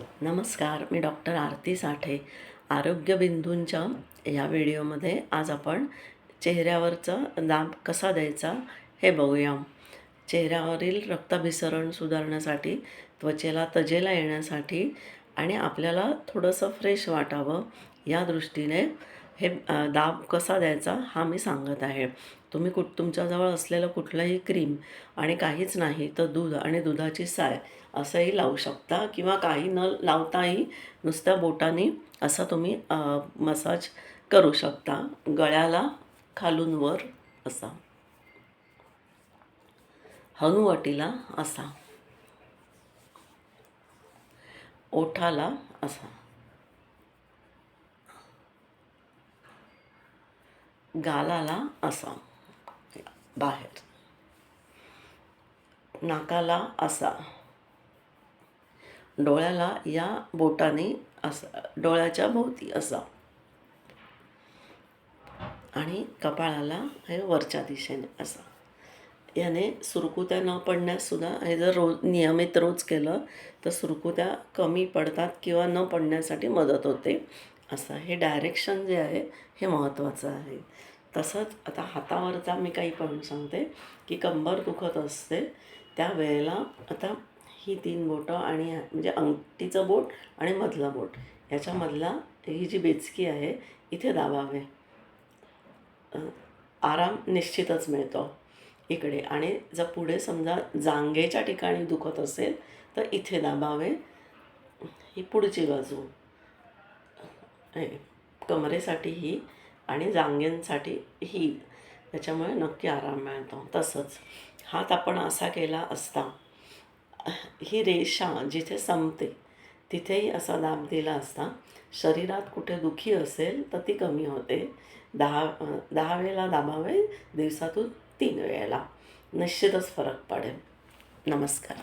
नमस्कार मी डॉक्टर आरती साठे. आरोग्य बिंदूंच्या या व्हिडिओमध्ये आज आपण चेहऱ्यावरचा दाब कसा द्यायचा हे बघूया. चेहऱ्यावरील रक्ताभिसरण सुधारण्यासाठी त्वचेला तजेला येण्यासाठी आणि आपल्याला थोडंसं फ्रेश वाटावं या दृष्टीने हे दाब कसा द्यायचा हा मी सांगत आहे. तुम्ही कुठ तुमच्याजवळ असलेलं कुठलंही क्रीम आणि काहीच नाही तर दूध आणि दुधाची साय असंही लावू शकता किंवा काही न लावताही नुसत्या बोटाने असा तुम्ही मसाज करू शकता. गळ्याला खालून वर असा. हनुवटीला असा. ओठाला असा. गालाला असा. बाहेर. नाकाला असा. डोळ्याला या बोटाने असा डोळ्याच्या भोवती असा. आणि कपाळाला हे वरच्या दिशेने असा. याने सुरकुत्या न पडण्याससुद्धा हे जर रोज नियमित रोज केलं तर सुरकुत्या कमी पडतात किंवा न पडण्यासाठी मदत होते. असं हे डायरेक्शन जे आहे हे महत्त्वाचं आहे. तसंच आता हातावरचा मी काही पण सांगते की कंबर दुखत असते त्या वेळेला आता ही तीन बोटं आणि म्हणजे अंगठीचं बोट आणि मधलं बोट याच्यामधला ही जी बेचकी आहे इथे दाबावे. आराम निश्चितच मिळतो इकडे. आणि जर पुढे समजा जांघेच्या ठिकाणी दुखत असेल तर इथे दाबावे. ही पुढची बाजू. कमरेसाठी ही आणि जांघेंसाठी ही त्याच्यामुळे नक्की आराम मिळतो. तसंच हात आपण असा केला असता ही रेषा जिथे संपते तिथेही असा दाब दिला असता शरीरात कुठे दुखी असेल तर ती कमी होते. दहा दहा वेळेला दाबावे दिवसातून तीन वेळेला. निश्चितच फरक पडेल. नमस्कार.